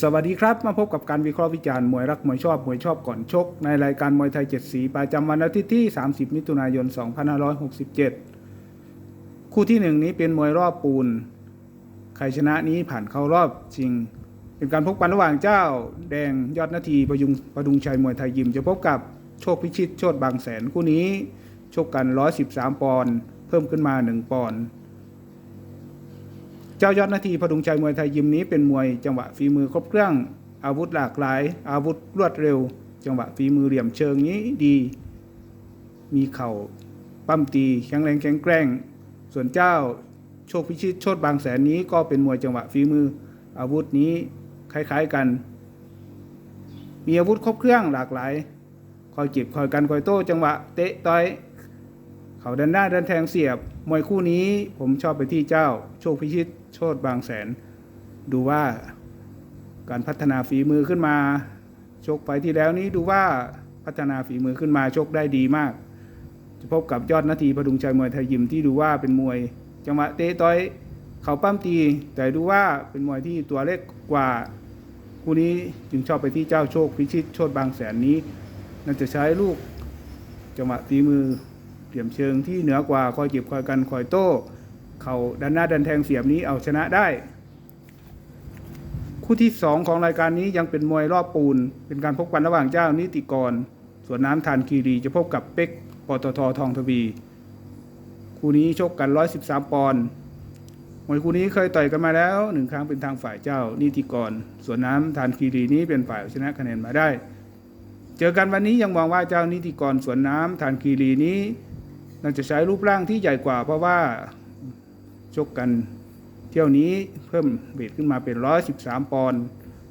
สวัสดีครับ มาพบกับการวิเคราะห์วิจารณ์มวยรักมวยชอบมวยชอบก่อนชก ในรายการมวยไทยเจ็ดสีประจำวันอาทิตย์ที่ 30 มิถุนายน 2567 คู่ที่หนึ่งนี้เป็นมวยรอบปูน ใครชนะนี้ผ่านเข้ารอบชิง เป็นการพบกันระหว่างเจ้า แดงยอดนาทีประยุงประดุงชัยมวยไทยยิม จะพบกับโชคพิชิตโชตบางแสนคู่นี้ ชกกัน 113 ปอนด์เพิ่มขึ้นมา 1 ปอนด์ เจ้ายอดนาทีพดุงชัยมวยไทยยิมนี้เป็นมวยจังหวะฝีมือครบเครื่อง อาวุธหลากหลาย อาวุธรวดเร็ว จังหวะฝีมือเหลี่ยมเชิงนี้ดี มีเข่าปั้มตีแข็งแรงแข็งแกร่ง ส่วนเจ้าโชคพิชิตโชตบางแสนนี้ก็เป็นมวยจังหวะฝีมือ อาวุธนี้คล้ายๆกัน มีอาวุธครบเครื่องหลากหลาย คอยเก็บคอยกันคอยโต้จังหวะเตะต่อย เขาดันหน้าดันแทงเสียบ มวยคู่นี้ผมชอบไปที่เจ้า โชคพิชิต โชตบางแสน ดูว่าการพัฒนาฝีมือขึ้นมา ชกไปที่แล้วนี้ดูว่าพัฒนาฝีมือขึ้นมาชกได้ดีมาก จะพบกับยอดนาทีพดุงชัยมวยไทยยิมที่ดูว่าเป็นมวย จังหวะเตะต่อยเขาปั้มตี แต่ดูว่าเป็นมวยที่ตัวเล็กกว่าคู่นี้จึงชอบไปที่เจ้าโชคพิชิตโชตบางแสนนี้น่าจะใช้ลูกจังหวะฝีมือ เหลี่ยมเชิงที่เหนือกว่าคอยเก็บคอยกันคอยโต้เขาดันหน้าดันแทงเสียบนี้เอาชนะได้ คู่ที่สองของรายการนี้ยังเป็นมวยรอบปูน เป็นการพบกันระหว่างเจ้านิติกร ส่วนน้ำทานคีรีจะพบกับเป็กปตททองทวี คู่นี้ชกกัน 113 ปอนด์มวยคู่นี้เคยต่อยกันมาแล้วหนึ่งครั้งเป็นทางฝ่ายเจ้านิติกร ส่วนน้ำทานคีรีนี้เป็นฝ่ายเอาชนะคะแนนมาได้ เจอกันวันนี้ยังมองว่าเจ้านิติกรสวนน้ำทานคีรีนี้ น่าจะใช้รูปร่างที่ใหญ่กว่า เพราะว่าชกกันเที่ยวนี้เพิ่มเวทขึ้นมาเป็น 113 ปอนด์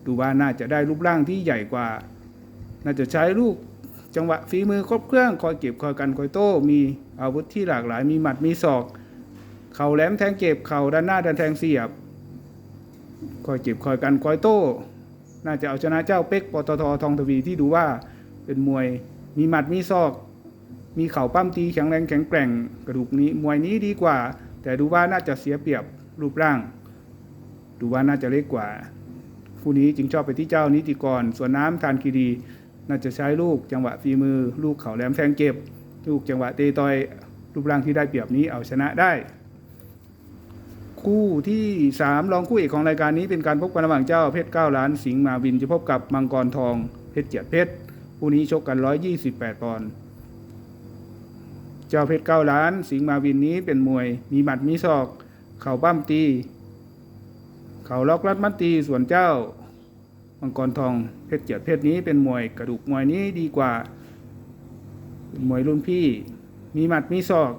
ดูว่าน่าจะได้รูปร่างที่ใหญ่กว่า น่าจะใช้ลูกจังหวะฝีมือครบเครื่องคอยเก็บคอยกันคอยโต้ มีอาวุธที่หลากหลาย มีหมัดมีศอก เข่าแหลมแทงเก็บเข่าด้านหน้าดันแทงเสียบ คอยเก็บคอยกันคอยโต้ น่าจะเอาชนะเจ้าเป็กปตททองทวีที่ดูว่าเป็นมวยมีหมัดมีศอก มีเข่าปั้มตีแข็งแรงแข็งแกร่งกระดูกนี้มวยนี้ดีกว่า แต่ดูว่าน่าจะเสียเปรียบรูปร่าง ดูว่าน่าจะเล็กกว่าคู่นี้จึงชอบไปที่เจ้านิติกร ส่วนน้ำทานคีรีน่าจะใช้ลูกจังหวะฝีมือ ลูกเข่าแหลมแทงเก็บ ลูกจังหวะเตะต่อยรูปร่างที่ได้เปรียบนี้เอาชนะได้ คู่ที่สามรองคู่เอกของรายการนี้เป็นการพบกันระหว่างเจ้าเพชรเก้าล้านสิงห์มาวินจะพบกับมังกรทองเพชรเจียดเพชรคู่นี้ชกกัน 128ปอนด์ เจ้าเพชรเก้าล้าน สิงห์มาวินนี้เป็นมวย มีหมัดมีศอก เข่าปั้มตี เข่าล็อกรัดมัดตีส่วนเจ้ามังกรทองเพชรเจียดเพชรนี้เป็นมวยกระดูกมวยนี้ดีกว่าเป็นมวยรุ่นพี่ มีหมัดมีศอก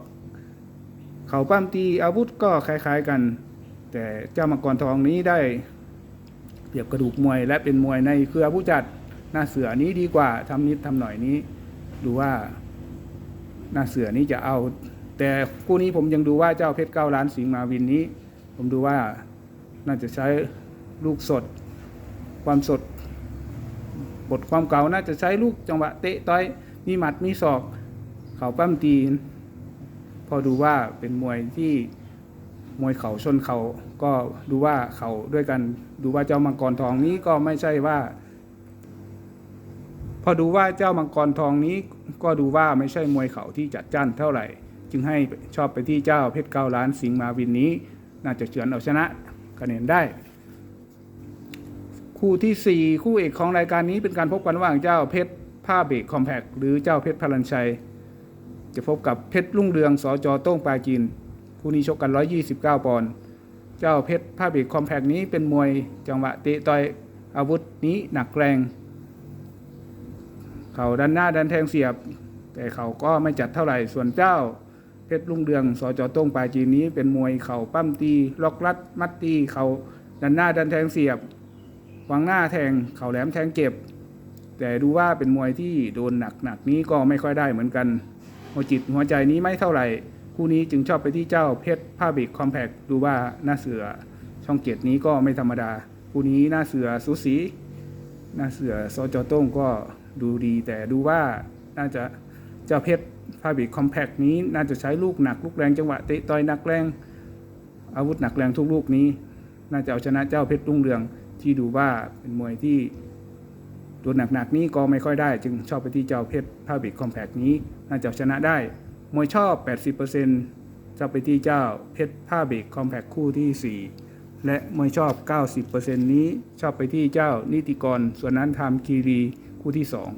เข่าปั้มตีอาวุธก็คล้าย ๆกัน แต่เจ้ามังกรทองนี้ได้ เปรียบกระดูกมวยและเป็นมวยในเครือผู้จัดหน้าเสือนี้ดีกว่าทำนิดทำหน่อยนี้ ดูว่า หน้าเสือนี้จะเอา แต่คู่นี้ผมยังดูว่าเจ้าเพชรเก้าล้านสิงห์มาวินนี้ ผมดูว่าน่าจะใช้ลูกสด ความสด บทความเก่าน่าจะใช้ลูกจังหวะเตะต่อยมีหมัดมีศอกเข่าปั้มตีพอดูว่าเป็นมวยที่มวยเข่าชนเข่าก็ดูว่าเข่าด้วยกัน ดูว่าเจ้ามังกรทองนี้ก็ไม่ใช่ว่า พอดูว่าเจ้ามังกรทองนี้ก็ดูว่าไม่ใช่มวยเข่าที่จัดจ้านเท่าไหร่ จึงให้ชอบไปที่เจ้าเพชรเก้าล้านสิงมาวินนี้ น่าจะเฉือนเอาชนะคะแนนได้ คู่ที่ 4 คู่เอกของรายการนี้เป็นการพบกันระหว่างเจ้าเพชรผ้าเบรกคอมแพกหรือเจ้าเพชรพลันชัย จะพบกับเพชรลุ่งเรืองสอจอโต้งปาจีน คู่นี้ชกกัน 129 ปอนด์เจ้าเพชรผ้าเบรกคอมแพกนี้เป็นมวยจังหวะเตะต่อยอาวุธนี้หนักแรง เขาดันหน้าดันแทงเสียบ แต่เขาก็ไม่จัดเท่าไหร่ส่วนเจ้าเพชรลุงเรืองสอจอต้งปลายจีนนี้เป็นมวยเข่าปั้มตีล็อกรัดมัดตีเขาดันหน้าดันแทงเสียบวางหน้าแทงเข่าแหลมแทงเก็บ แต่ดูว่าเป็นมวยที่โดนหนักหนักๆนี้ก็ไม่ค่อยได้เหมือนกัน หัวจิตหัวใจนี้ไม่เท่าไหร่ คู่นี้จึงชอบไปที่เจ้าเพชรผ้าบิกคอมแพกดูว่าหน้าเสือช่องเกียรตินี้ก็ไม่ธรรมดา คู่นี้หน้าเสือสูสีหน้าเสือโซจอต้งก็ ดูดี แต่ดูว่าน่าจะเจ้าเพชรผ้าบิกคอมแพกนี้น่าจะใช้ลูกหนัก ลูกแรงจังหวะเตะต่อยหนักแรง อาวุธหนักแรงทุกลูกนี้ น่าจะเอาชนะเจ้าเพชรรุ่งเรืองที่ดูว่าเป็นมวยที่ตัวหนักๆนี้ก็ไม่ค่อยได้ จึงชอบไปที่เจ้าเพชรผ้าบรกคอมแพกนี้ น่าจะชนะได้ มวยชอบ 80%จะไปที่เจ้าเพชรผ้าบรกคอมแพกคู่ที่ 4 และมวยชอบ 90%นี้ชอบไปที่เจ้านิติกร ส่วนนั้นทำคีรี คู่ที่สอง